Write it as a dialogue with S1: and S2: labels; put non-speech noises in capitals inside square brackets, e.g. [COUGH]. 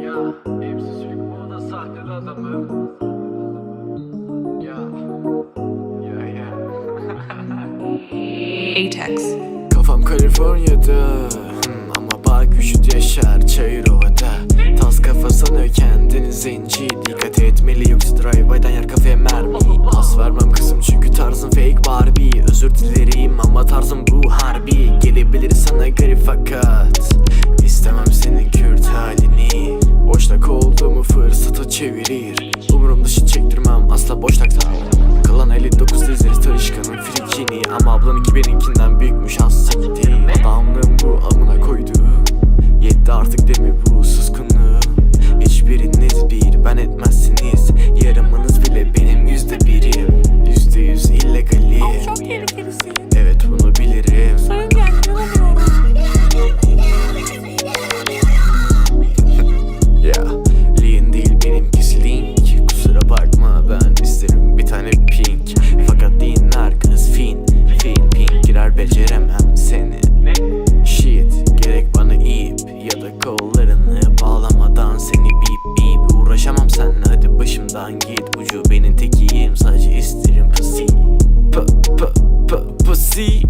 S1: Ya hepsi Türk bu da sahte adamı Ya Ya ya. [LAUGHS]
S2: Atex.
S1: Kafam Kaliforniya'da hmm, Ama bak vücut yaşar Çayırova'da. Tas kafa sanıyor kendini zenci Dikkat etmeli. Yoksa drive-by'den yer kafaya mermi. Pas vermem kızım çünkü tarzın fake Barbie. Özür dilerim ama tarzım bu harbi. Gelebilir sana garip fakat ablanınki benimkinden Seninle hadi başımdan git Ucu benim tekiyim sadece isterim pussy. P p p pussy